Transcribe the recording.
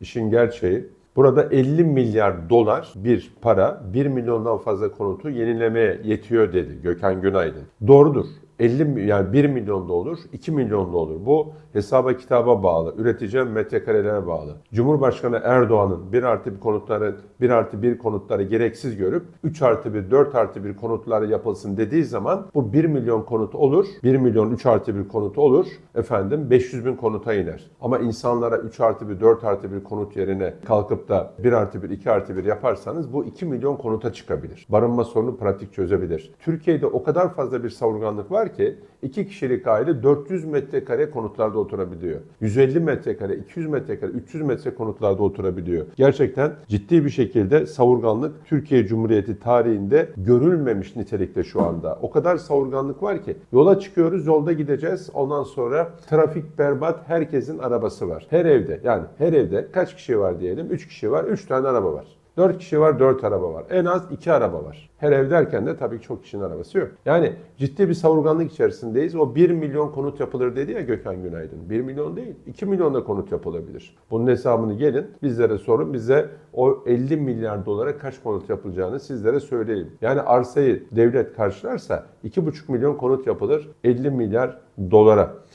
İşin gerçeği burada 50 milyar dolar bir para 1 milyondan fazla konutu yenilemeye yetiyor dedi Gökhan Günaydın. Doğrudur. 50 mi- yani 1 milyon da olur, 2 milyon da olur. Bu hesaba kitaba bağlı, üretici metrekarelere bağlı. Cumhurbaşkanı Erdoğan'ın 1 artı 1 konutları, 1 artı 1 konutları gereksiz görüp 3 artı 1, 4 artı 1 konutları yapılsın dediği zaman bu 1 milyon konut olur. 1 milyon 3 artı 1 konut olur. Efendim 500 bin konuta iner. Ama insanlara 3 artı 1, 4 artı 1 konut yerine kalkıp da 1 artı 1, 2 artı 1 yaparsanız bu 2 milyon konuta çıkabilir. Barınma sorunu pratik çözebilir. Türkiye'de o kadar fazla bir savurganlık var ki 2 kişilik aile 400 metrekare konutlarda oturabiliyor. 150 metrekare, 200 metrekare, 300 metre konutlarda oturabiliyor. Gerçekten ciddi bir şekilde savurganlık Türkiye Cumhuriyeti tarihinde görülmemiş nitelikte şu anda. O kadar savurganlık var ki yola çıkıyoruz, yolda gideceğiz. Ondan sonra trafik berbat, herkesin arabası var. Her evde yani her evde kaç kişi var diyelim? 3 kişi var, 3 tane araba var. 4 kişi var, 4 araba var. En az 2 araba var. Her ev derken de tabii çok kişinin arabası yok. Yani ciddi bir savurganlık içerisindeyiz. O 1 milyon konut yapılır dedi ya Gökhan Günaydın. 1 milyon değil, 2 milyon da konut yapılabilir. Bunun hesabını gelin, bizlere sorun. Bize o 50 milyar dolara kaç konut yapılacağını sizlere söyleyeyim. Yani arsayı devlet karşılarsa 2,5 milyon konut yapılır 50 milyar dolara.